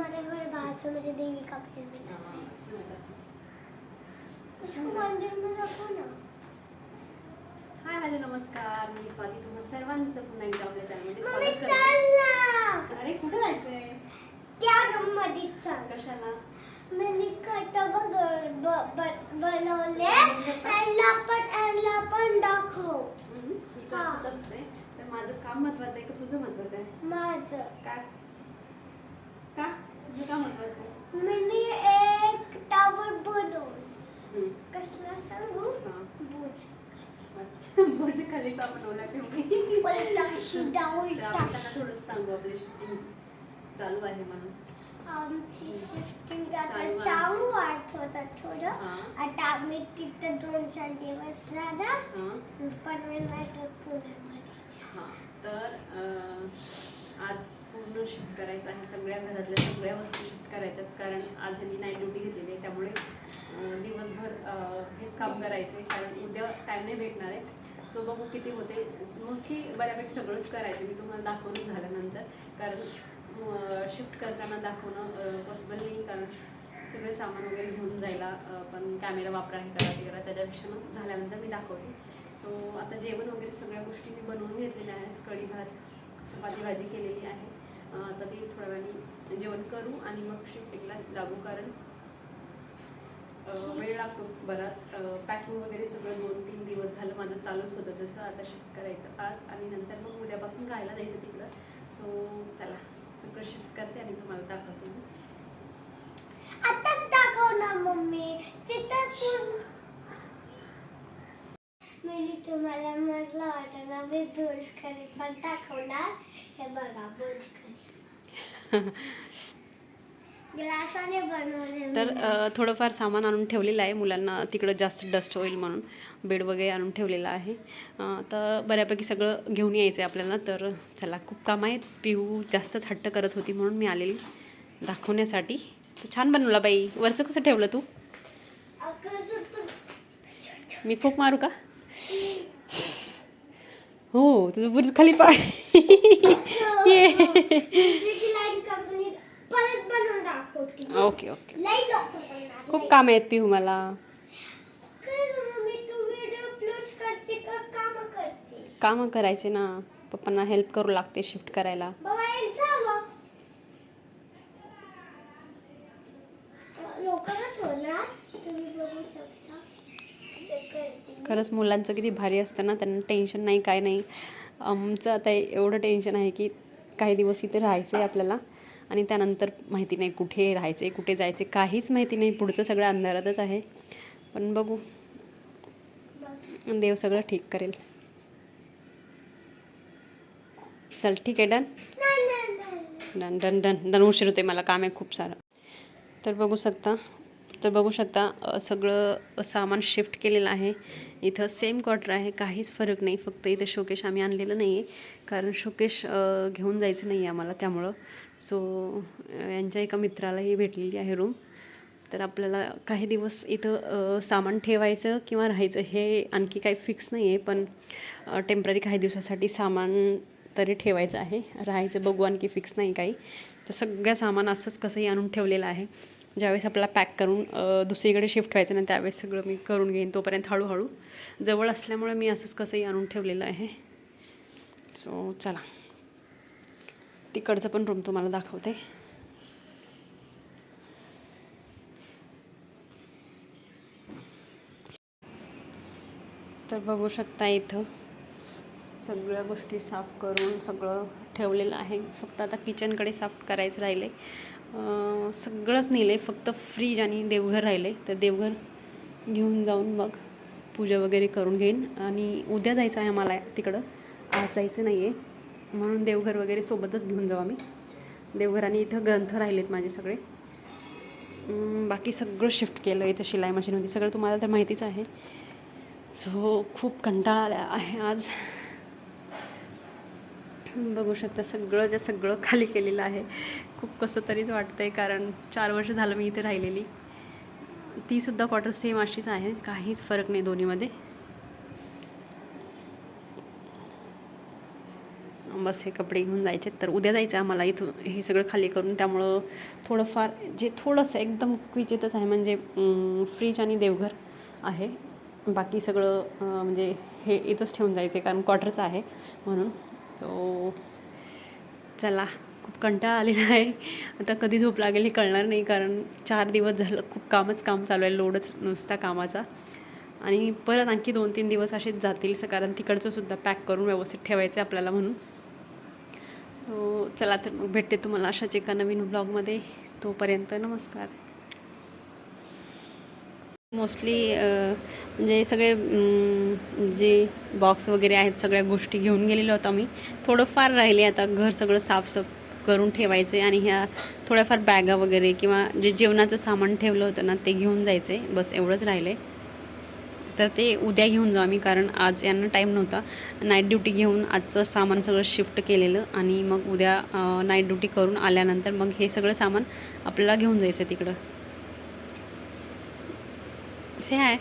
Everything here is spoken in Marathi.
हमारे घर बाहर से मुझे देवी का पेड़ मिला हा. उसको मंदिर में रखो ना हाय हॅलो नमस्कार मी स्वाती तुम्हा सर्वांचं पुन्हा एकदा आपल्या चॅनलमध्ये मम्मी स्वागत चल करते ना अरे कुठे जायचंय त्या रूममध्ये चल कशाला मी कट ब- ब- बनवले यांना पण यांना पण दाखव हम्म, हिचं हा. असंच असतंय तर माझं काम महत्वाचं आहे का तुझं महत्वाचं आहे माझं का महत्वाचं आहे? मी एक टावर बनवलं हम्म, कसला सांगू? हा. बुज अच्छा बुर्ज खलिफा बनवला उलटा सीधा तर आपण त्यांना सांगू आपली shooting चालू आहे म्हणून. आमची शिफ्टिंग आता चालू आहे. चालू थोडं थोडं. हा. आता आम्ही तिथं दोन चार दिवस राहणार. हा. पण मी नाही तर पुण्यामध्ये हा. तर अं, आज पूर्ण शिफ्ट करायचं आहे सगळ्या घरातल्या सगळ्या वस्तू शिफ्ट करायच्यात. कारण आज यांनी नाईट ड्युटी घेतलेली आहे त्यामुळे दिवसभर हेच काम करायचं आहे कारण उद्या टाईम नाही भेटणार आहे. सो बघू किती होते. मोस्टली बऱ्यापैकी सगळंच करायचं. मी तुम्हाला दाखवून झाल्यानंतर. कारण शिफ्ट करताना दाखवणं पॉसिबल नाही. कारण सगळे सामान वगैरे घेऊन जायला पण कॅमेरा वापरा हे करा ते करा. त्याच्यापेक्षा मग झाल्यानंतर मी दाखवते. सो आता जेवण वगैरे सगळ्या गोष्टी मी बनवून घेतलेल्या आहेत. कढी भात चपाती भाजी केलेली आहे. आता ती थोड्या वेळाने जेवण करू आणि मग शिफ्टिंगला लागू कारण वेळ लागतो बराच. पॅकिंग वगैरे सगळं दोन तीन दिवस झालं माझं चालूच होतं तसं. आता शिफ्ट करायचं आज आणि नंतर मग उद्यापासून राहायला जायचं तिकडं. सो चला सगळं शिफ्ट करते आणि तुम्हाला दाखवते मी. आताच दाखव ना मम्मी मी तुम्हाला म्हटलं होतं ना मी बुर्ज खलिफा दाखवणार हे बघा बुर्ज खलिफा ग्लासाने बनवले तर मी. अ, थोडंफार सामान आणून ठेवलेलं आहे मुलांना तिकडं जास्त डस्ट होईल म्हणून बेड वगैरे आणून ठेवलेलं आहे. अ, तर बऱ्यापैकी सगळं घेऊन यायचं आहे आपल्याला तर चला खूप काम आहेत. पिऊ जास्तच हट्ट करत होती म्हणून मी आलेली दाखवण्यासाठी. तर छान बनवला बाई. वरचं कसं ठेवलं तू? पण- मी खूप मारू का? हो तुझं बुर्ज खाली पाय. बनवून दाखवते ओके ओके. खूप. काम आहेत पिहू मला. काय गं मम्मी तू व्हिडिओ अपलोड करते का? काम करते कामं करायचे ना. पप्पांना हेल्प करू लागते शिफ्ट करायला बाबा एक झालं लवकरच होणार तुम्ही बघू शकता असं करते मी. खरंच मुलांचं किती भारी असतं ना त्यांना टेन्शन नाही काय नाही. आमचं आता एवढं टेन्शन आहे की काही दिवस इथे राहायचं आहे आपल्याला आणि त्यानंतर माहिती नाही कुठे राहायचं आहे कुठे जायचं आहे काहीच माहिती नाही. पुढचं सगळं अंधारातच आहे. पण बघू. देव सगळं ठीक करेल. चल ठीक आहे done. Done done done. Done उशीर होते मला काम आहे खूप सारं. तर बघू शकता. तर बघू शकता सगळं सामान शिफ्ट केलेलं आहे. इथं सेम क्वार्टर आहे काहीच फरक नाही. फक्त इथं शोकेश आम्ही आणलेलं नाही आहे कारण शोकेश घेऊन जायचं नाही आहे आम्हाला त्यामुळं. सो यांच्या एका मित्रालाही भेटलेली आहे रूम तर आपल्याला काही दिवस इथं सामान ठेवायचं किंवा राहायचं हे आणखी काही फिक्स नाही आहे पण टेंपररी काही दिवसासाठी सामान तरी ठेवायचं आहे. राहायचं बघू आणखी फिक्स नाही काही. तर सगळं सामान असंच कसंही आणून ठेवलेलं आहे. ज्यावेळेस आपल्याला पॅक करून दुसरीकडे शिफ्ट व्हायचं ना त्यावेळेस सगळं मी करून घेईन तोपर्यंत हळूहळू. जवळ असल्यामुळे मी असंच कसंही आणून ठेवलेलं आहे. सो चला. तिकडचं पण रूम तुम्हाला दाखवते. तर बघू शकता इथं सगळ्या गोष्टी साफ करून सगळं ठेवलेलं आहे. फक्त आता किचनकडे साफ करायचं राहिले. सगळंच नेलं आहे फक्त फ्रीज आणि देवघर राहिले. तर देवघर घेऊन जाऊन मग पूजा वगैरे करून घेईन. आणि उद्या जायचं आहे आम्हाला तिकडं. आज जायचं नाही आहे म्हणून देवघर वगैरे सोबतच घेऊन जाऊ आम्ही. देवघर आणि इथं ग्रंथ राहिलेत माझे सगळे. बाकी सगळं शिफ्ट केलं इथं शिलाई मशीनमध्ये सगळं तुम्हाला तर माहितीच आहे. सो खूप कंटाळा आला आहे आज. बघू शकता सगळं जे सगळं खाली केलेलं आहे. खूप कसं तरीच वाटतं आहे कारण चार वर्ष झालं मी इथे राहिलेली. तीसुद्धा क्वार्टर सेम अशीच आहे काहीच फरक नाही दोन्हीमध्ये. बस हे कपडे घेऊन जायचे तर उद्या जायचं आम्हाला इथून हे सगळं खाली करून. त्यामुळं थोडंफार जे थोडंसं एकदम क्विचितच आहे म्हणजे फ्रीज आणि देवघर आहे. बाकी सगळं म्हणजे हे इथंच ठेवून जायचं आहे कारण क्वार्टरचं आहे म्हणून. सो चला खूप कंटाळा आलेला आहे. आता कधी झोप लागेल हे कळणार नाही कारण चार दिवस झालं खूप कामच काम चालू आहे लोडच नुसता कामाचा. आणि परत आणखी दोन तीन दिवस असेच जातील कारण तिकडचं सुद्धा पॅक करून व्यवस्थित ठेवायचं आहे आपल्याला म्हणून. सो चला तर मग भेटते तुम्हाला अशाच एका नवीन ब्लॉगमध्ये. तोपर्यंत नमस्कार. मोस्टली म्हणजे सगळे जे बॉक्स वगैरे आहेत सगळ्या गोष्टी घेऊन गेलेलो होतो आम्ही. थोडंफार राहिले आता घर सगळं साफसफ करून ठेवायचे आणि ह्या थोड्याफार बॅगा वगैरे किंवा जे जेवणाचं सामान ठेवलं होतं ना ते घेऊन जायचं. आहे बस एवढंच राहिलं. आहे तर ते उद्या घेऊन जाऊ आम्ही कारण आज यांना टाईम नव्हता. नाईट ड्युटी घेऊन आजचं सामान सगळं शिफ्ट केलेलं आणि मग उद्या नाईट ड्युटी करून आल्यानंतर मग हे सगळं सामान आपल्याला घेऊन जायचं तिकडं. से आहे